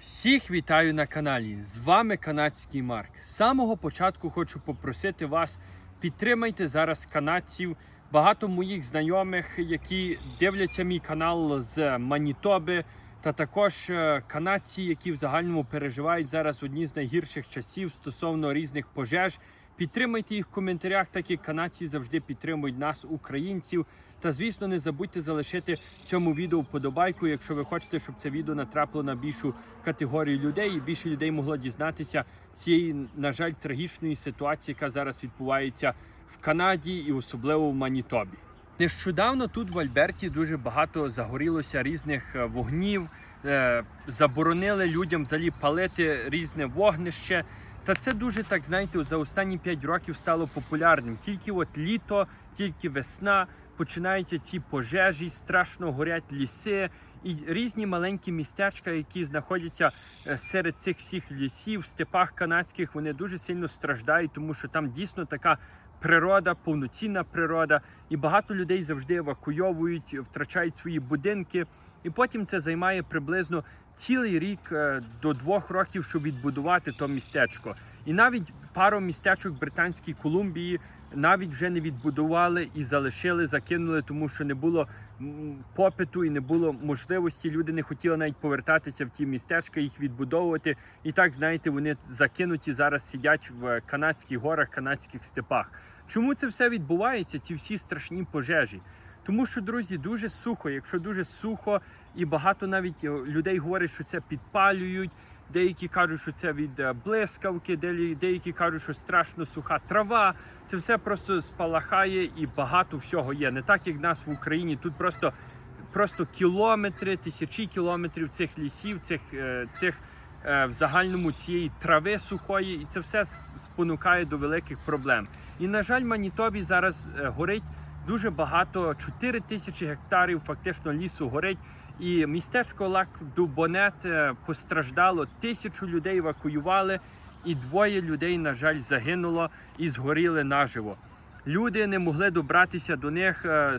Всіх вітаю на каналі. З вами канадський Марк. З самого початку хочу попросити вас підтримайте зараз канадців. Багато моїх знайомих, які дивляться мій канал з Манітоби, та також е, канадці, які в загальному переживають зараз одні з найгірших часів стосовно різних пожеж. Підтримайте їх в коментарях, так як канадці завжди підтримують нас, українців. Та звісно, не забудьте залишити цьому відео вподобайку, якщо ви хочете, щоб це відео натрапило на більшу категорію людей, і більше людей могло дізнатися цієї, на жаль, трагічної ситуації, яка зараз відбувається в Канаді і особливо в Манітобі. Нещодавно тут в Альберті дуже багато загорілося різних е, вогнів, е, заборонили людям взагалі палити різне вогнище. Та це дуже так знаєте, за останні 5 років стало популярним. Тільки от літо, тільки весна починаються ці пожежі, страшно горять ліси і різні маленькі містечка, які знаходяться е, серед цих всіх лісів, степах канадських, вони дуже сильно страждають, тому що там дійсно така природа, повноцінна природа, і багато людей завжди евакуйовують, втрачають свої будинки. І потім це займає приблизно цілий рік е, до двох років, щоб відбудувати то містечко. І навіть пару містечок Британській Колумбії навіть вже не відбудували і залишили, закинули, тому що не було попиту і не було можливості. Люди не хотіли навіть повертатися в ті містечка, їх відбудовувати. І так, знаєте, вони закинуті зараз сидять в канадських горах, канадських степах. Чому це все відбувається? Ці всі страшні пожежі? Тому що, друзі, дуже сухо. Якщо дуже сухо, і багато навіть е, людей говорять, що це підпалюють. Деякі кажуть, що це від е, блискавки, деякі кажуть, що страшно суха трава. Це все просто спалахає і багато всього є. Не так, як нас в Україні. Тут просто, просто кілометри, тисячі кілометрів цих лісів, цих, е, цих в загальному цієї трави сухої, і це все спонукає до великих проблем. І на жаль, Манітобі зараз горить дуже багато 4 тисячі гектарів фактично лісу горить. І містечко Лак Дубонет е, постраждало. Тисячу людей евакуювали, і двоє людей, на жаль, загинуло і згоріли наживо. Люди не могли добратися до них, е,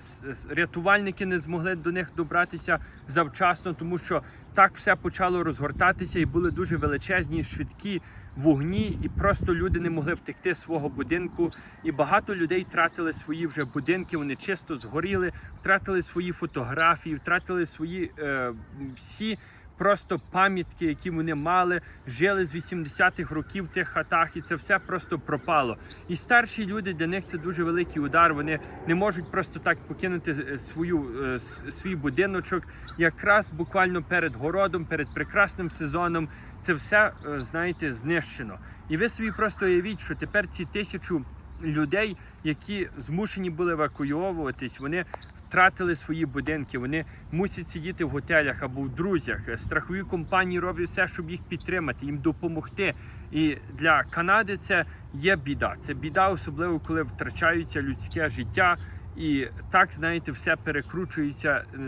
рятувальники не змогли до них добратися завчасно, тому що так все почало розгортатися, і були дуже величезні, швидкі вогні, і просто люди не могли втекти з свого будинку. І багато людей втратили свої вже будинки, вони чисто згоріли, втратили свої фотографії, втратили свої е, всі. Просто пам'ятки, які вони мали, жили з 80-х років в тих хатах, і це все просто пропало. І старші люди для них це дуже великий удар. Вони не можуть просто так покинути е, свою е, свій будиночок. Якраз буквально перед городом, перед прекрасним сезоном, це все е, знаєте знищено. І ви собі просто уявіть, що тепер ці тисячу людей, які змушені були евакуйовуватись, вони втратили свої будинки, вони мусять сидіти в готелях або в друзях. Страхові компанії роблять все, щоб їх підтримати, їм допомогти. І для Канади це є біда. Це біда, особливо коли втрачаються людське життя. І так, знаєте, все перекручується, е,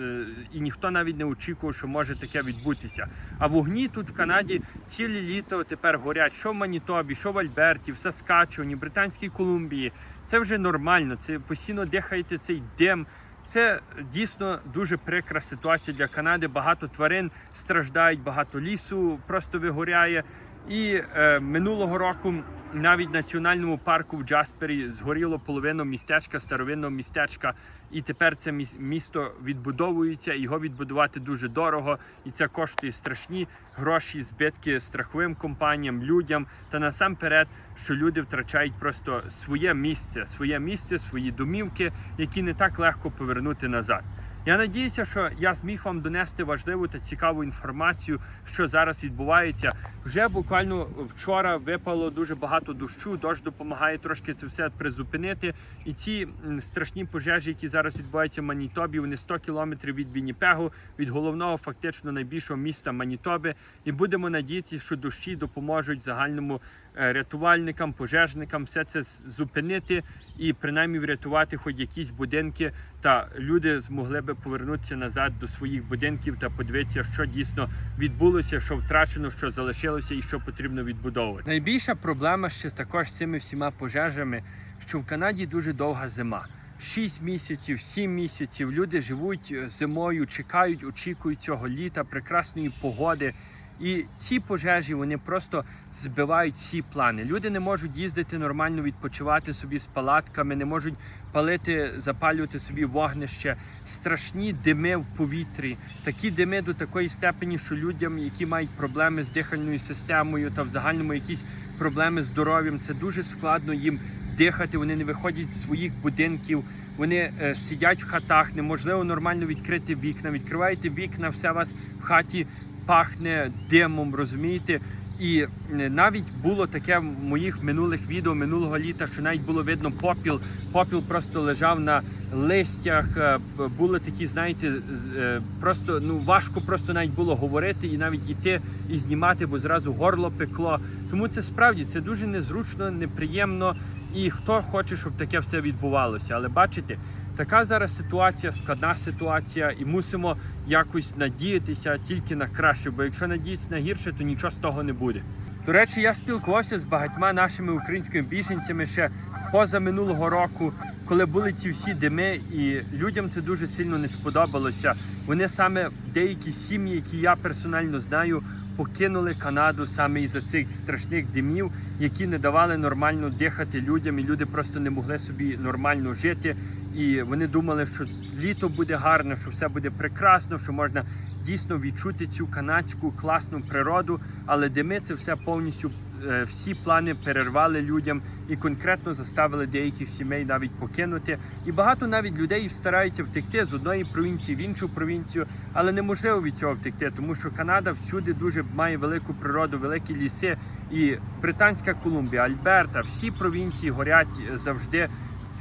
е, і ніхто навіть не очікував, що може таке відбутися. А вогні тут в Канаді ціле літо тепер горять, що в Манітобі, що в Альберті, в Саскачевані, Британській Колумбії. Це вже нормально. Це постійно дихаєте цей дим. Це дійсно дуже прикра ситуація для Канади. Багато тварин страждають, багато лісу просто вигоряє. І е, минулого року навіть в національному парку в Джаспері згоріло половину містечка, старовинного містечка. І тепер це міс- місто відбудовується. Його відбудувати дуже дорого, і це коштує страшні гроші, збитки страховим компаніям, людям та насамперед, що люди втрачають просто своє місце, своє місце, свої домівки, які не так легко повернути назад. Я надіюся, що я зміг вам донести важливу та цікаву інформацію, що зараз відбувається. Вже буквально вчора випало дуже багато дощу. Дощ допомагає трошки це все призупинити. І ці страшні пожежі, які зараз відбуваються в Манітобі, вони 100 кілометрів від Вінніпегу, від головного фактично найбільшого міста Манітоби. І будемо надіятися, що дощі допоможуть загальному рятувальникам, пожежникам все це зупинити і принаймні врятувати хоч якісь будинки, та люди змогли би повернутися назад до своїх будинків та подивитися, що дійсно відбулося, що втрачено, що залишилося і що потрібно відбудовувати. Найбільша проблема ще також з цими всіма пожежами, що в Канаді дуже довга зима. 6 місяців, 7 місяців люди живуть е, зимою, чекають, очікують цього літа, прекрасної погоди. І ці пожежі вони просто збивають всі плани. Люди не можуть їздити нормально відпочивати собі з палатками, не можуть палити, запалювати собі вогнище, страшні дими в повітрі, такі дими до такої степені, що людям, які мають проблеми з дихальною системою та в загальному якісь проблеми з здоров'ям, це дуже складно їм дихати. Вони не виходять з своїх будинків. Вони е, сидять в хатах, неможливо нормально відкрити вікна. Відкриваєте вікна, все у вас в хаті пахне димом, розумієте? І е, навіть було таке в моїх минулих відео минулого літа, що навіть було видно попіл. Попіл просто лежав на листях. е, Були такі, знаєте, е, просто ну важко просто навіть було говорити і навіть іти і знімати, бо зразу горло пекло. Тому це справді це дуже незручно, неприємно. І хто хоче, щоб таке все відбувалося. Але бачите, така зараз ситуація, складна ситуація, і мусимо якось надіятися тільки на краще. Бо якщо надіятися на гірше, то нічого з того не буде. До речі, я спілкувався з багатьма нашими українськими біженцями ще поза минулого року, коли були ці всі дими, і людям це дуже сильно не сподобалося. Вони саме деякі сім'ї, які я персонально знаю, покинули Канаду саме із-за цих страшних димів, які не давали нормально дихати людям, і люди просто не могли собі нормально жити. І вони думали, що літо буде гарне, що все буде прекрасно, що можна дійсно відчути цю канадську класну природу. Але дими це все повністю е, всі плани перервали людям і конкретно заставили деяких сімей навіть покинути. І багато навіть людей стараються втекти з одної провінції в іншу провінцію, але неможливо від цього втекти, тому що Канада всюди дуже має велику природу, великі ліси. І Британська Колумбія, Альберта, всі провінції горять е, завжди.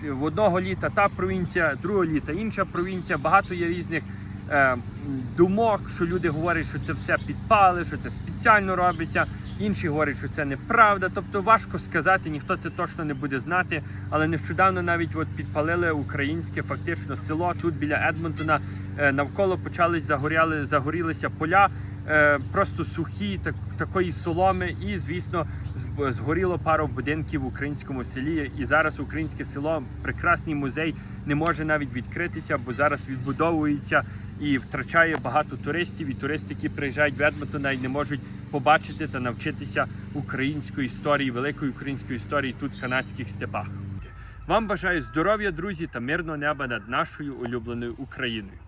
В одного літа та провінція, другого літа інша провінція. Багато є різних е, думок, що люди говорять, що це все підпали, що це спеціально робиться. Інші говорять, що це неправда. Тобто важко сказати, ніхто це точно не буде знати. Але нещодавно навіть от підпалили українське фактично село тут біля Едмонтона. Е, навколо почали загоряли, загорілися поля. е, Просто сухі, так, такої соломи, і звісно, згоріло пару будинків в українському селі. І зараз українське село, прекрасний музей, не може навіть відкритися, бо зараз відбудовується і втрачає багато туристів. І туристи, які приїжджають в Едмонтон, навіть не можуть побачити та навчитися української історії, великої української історії тут в канадських степах. Вам бажаю здоров'я, друзі, та мирного неба над нашою улюбленою Україною.